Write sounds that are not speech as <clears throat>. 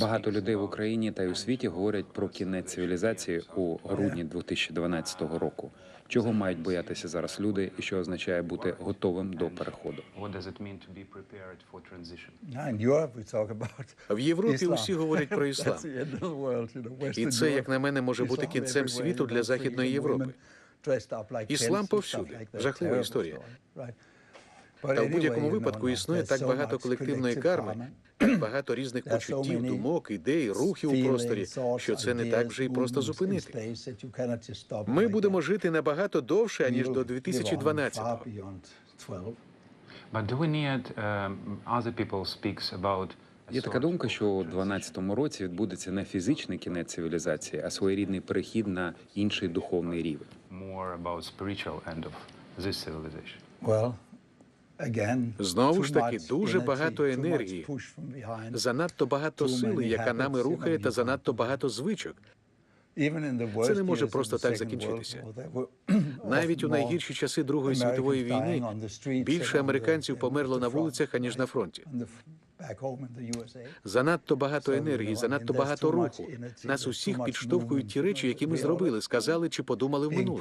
Багато людей в Україні та й у світі говорять про кінець цивілізації у грудні 2012 року. Чого мають боятися зараз люди, і що означає бути готовим до переходу? What does it mean to be prepared for transition? In Europe, we talk about В Європі усі говорять про іслам. That's the end of the world, you know, І це, як на мене, може бути кінцем світу для Західної Європи. Іслам повсюди. Жахлива історія. Та в будь-якому випадку існує так багато колективної карми, так багато різних почуттів, думок, ідей, рухів у просторі, що це не так вже і просто зупинити. Ми будемо жити набагато довше, аніж до live on 2012-го. far beyond 12. But do we need um, other people speaks about a Є така думка, що у transition? 12-му році відбудеться не фізичний кінець цивілізації, а своєрідний перехід на інший духовний рівень. more about spiritual end of this civilization. Well, Знову ж таки, дуже багато енергії. Занадто багато сили, яка нами рухає, та занадто багато звичок. Це не може просто так закінчитися. <clears throat> Навіть у найгірші часи Другої світової війни більше американців померло на вулицях, аніж на фронті. Занадто багато енергії, занадто багато руху. Нас усіх підштовхують ті речі, які ми зробили, сказали чи подумали в минулому.